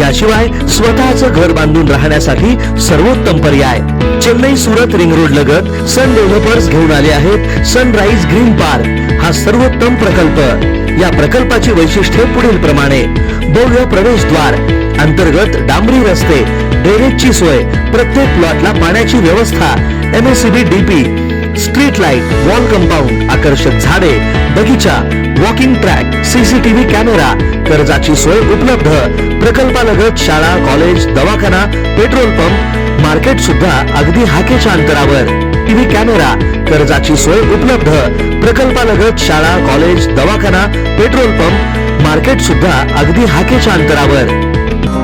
याशिवाय स्वतःचं घर बांधून राहण्यासाठी सर्वोत्तम पर्याय. चेन्नई सुरत रिंग रोड लगत सन डेव्हलपर्स घेऊन आले आहेत सनराईज ग्रीन पार्क हा सर्वोत्तम प्रकल्प. या प्रकल्पाची वैशिष्ट्ये पुढील प्रमाणे. भव्य प्रवेशद्वार अंतर्गत डांबरी रस्ते ड्रेनेजची सोय प्रत्येक प्लॉटला पाण्याची व्यवस्था MSCB DP street light wall compound आकर्षक झाडे बगीचा वॉकिंग ट्रॅक सीसीटीव्ही कॅमेरा कर्जाची सोय उपलब्ध. प्रकल्पालगत शाळा कॉलेज दवाखाना पेट्रोल पंप मार्केट सुद्धा अगदी हाकेच्या अंतरावर. टीव्ही कॅमेरा कर्जाची सोय उपलब्ध. प्रकल्पालगत शाळा कॉलेज दवाखाना पेट्रोल पंप मार्केट सुद्धा अगदी हाकेच्या अंतरावर.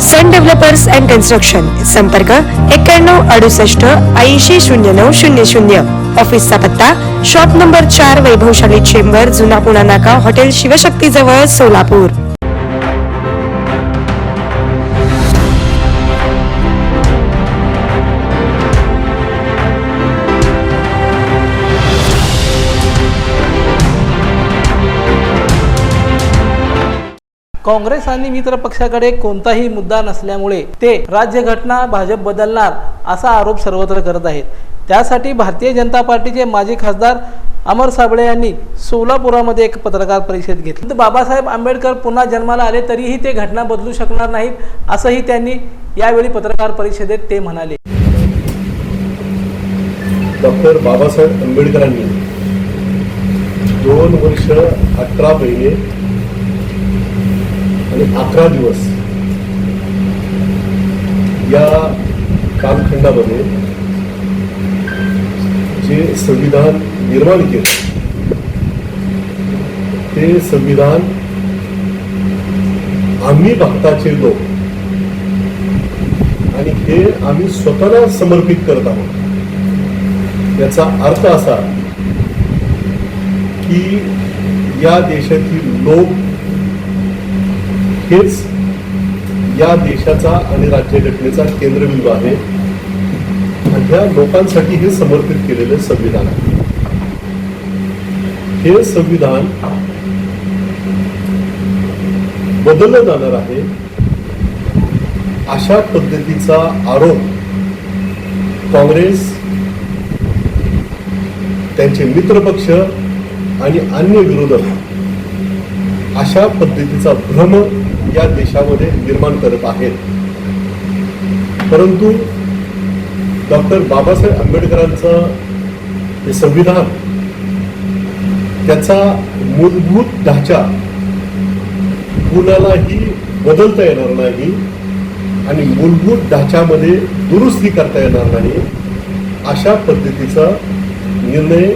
सन डेव्हलपर्स अँड कन्स्ट्रक्शन संपर्क एक्क्याण्णव अडुसष्ट ऐंशी शून्य नऊ शून्य शून्य ऑफिसचा पत्ता शॉप नंबर चार वैभवशाली चेंबर जुना पुणा नाका हॉटेल शिवशक्ती जवळ सोलापूर काँग्रेस आणि मित्र पक्षाकडे कोणताही मुद्दा नसल्यामुळे ते राज्यघटना भाजप बदलणार असा आरोप सर्वत्र करत आहेत. त्यासाठी भारतीय जनता पार्टीचे माजी खासदार अमर साबळे यांनी सोलापुरामध्ये एक पत्रकार परिषद घेतली. बाबासाहेब आंबेडकर पुन्हा जन्माला आले तरीही ते घटना बदलू शकणार नाहीत असंही त्यांनी यावेळी पत्रकार परिषदेत ते म्हणाले. डॉक्टर बाबासाहेब आंबेडकरांनी दोन वर्ष अठरा महिने आणि अकरा दिवस या कालखंडामध्ये जे संविधान निर्माण केले ते संविधान आम्ही भक्ताचे लोक आणि हे आम्ही स्वतःला समर्पित करत आहोत. याचा अर्थ असा की या देशातील लोक हेच या देशाचा आणि राज्यघटनेचा केंद्रबिंदू आहे. आणि ह्या लोकांसाठी हे समर्पित केलेले संविधान आहे. हे संविधान बदललं जाणार आहे. अशा पद्धतीचा आरोप काँग्रेस त्यांचे मित्रपक्ष आणि अन्य विरोधक अशा पद्धतीचा भ्रम या देशामध्ये निर्माण करत आहेत. परंतु डॉक्टर बाबासाहेब आंबेडकरांचं हे संविधान त्याचा मूलभूत ढाचा कुणालाही बदलता येणार नाही आणि मूलभूत ढाच्यामध्ये दुरुस्ती करता येणार नाही अशा पद्धतीचा निर्णय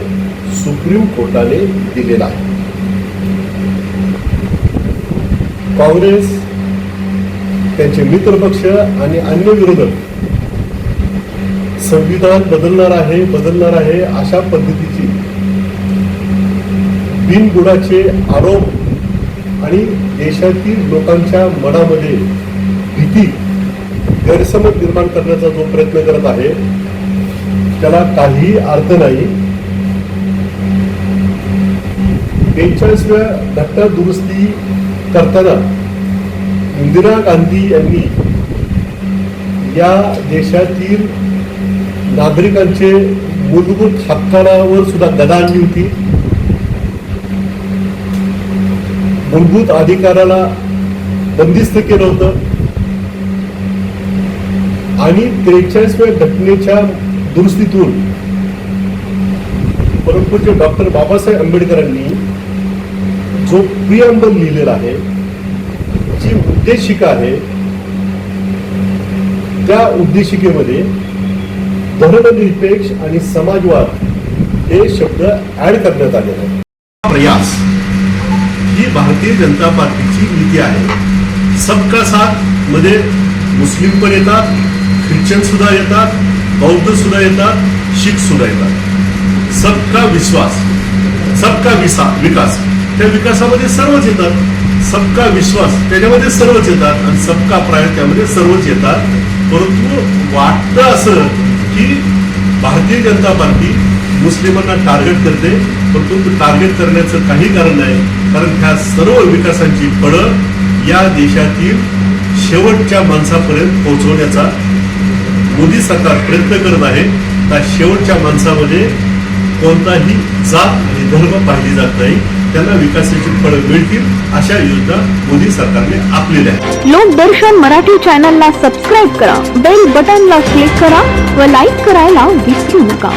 सुप्रीम कोर्टाने दिलेला आहे. काँग्रेस त्यांचे मित्रपक्ष आणि अन्य विरोधक संविधान बदलणार आहे बदलणार आहे अशा पद्धतीची बिनबुडाचे आरोप आणि देशातील लोकांच्या मनामध्ये भीती गैरसमज निर्माण करण्याचा जो प्रयत्न करत आहे त्याला काहीही अर्थ नाही. बेचाळीसव्या घटना दुरुस्ती करताना इंदिरा गांधी यांनी या देशातील नागरिकांचे मूलभूत हक्कांवर सुद्धा गदा आणली होती मूलभूत अधिकाराला बंदिस्त केलं होतं. आणि त्रेचाळीसव्या घटनेच्या दुरुस्तीतून परंतु डॉक्टर बाबासाहेब आंबेडकरांनी जो प्रियंबल लिहिलेला आहे जी उद्देशिका आहे त्या उद्देशिकेमध्ये धर्मनिरपेक्ष आणि समाजवाद हे शब्द ऍड करण्यात आले आहेत. प्रयास ही भारतीय जनता पार्टीची नीती आहे. सबका साथमध्ये मुस्लिम पण येतात ख्रिश्चन सुद्धा येतात बौद्ध सुद्धा येतात शीख सुद्धा येतात. सबका विश्वास सबका विसा विकास. त्या विकासामध्ये सर्वच येतात. सबका विश्वास त्याच्यामध्ये सर्वच येतात आणि सबका प्राय त्यामध्ये सर्वच येतात. परंतु वाटतं असं की भारतीय जनता पार्टी मुस्लिमांना टार्गेट करते परंतु टार्गेट करण्याचं काही कारण नाही. कारण ह्या सर्व विकासांची फळं या देशातील शेवटच्या माणसापर्यंत पोहोचवण्याचा मोदी सरकार प्रयत्न करत आहे. त्या शेवटच्या माणसामध्ये कोणताही जात आणि धर्म पाहिली जात नाही. त्यांना विकासाची फळं मिळतील अशा योजना मोदी सरकारने आखलेल्या आहेत. लोकदर्शन मराठी चॅनलला सबस्क्राईब करा बेल बटनला क्लिक करा व लाईक करायला विसरू नका.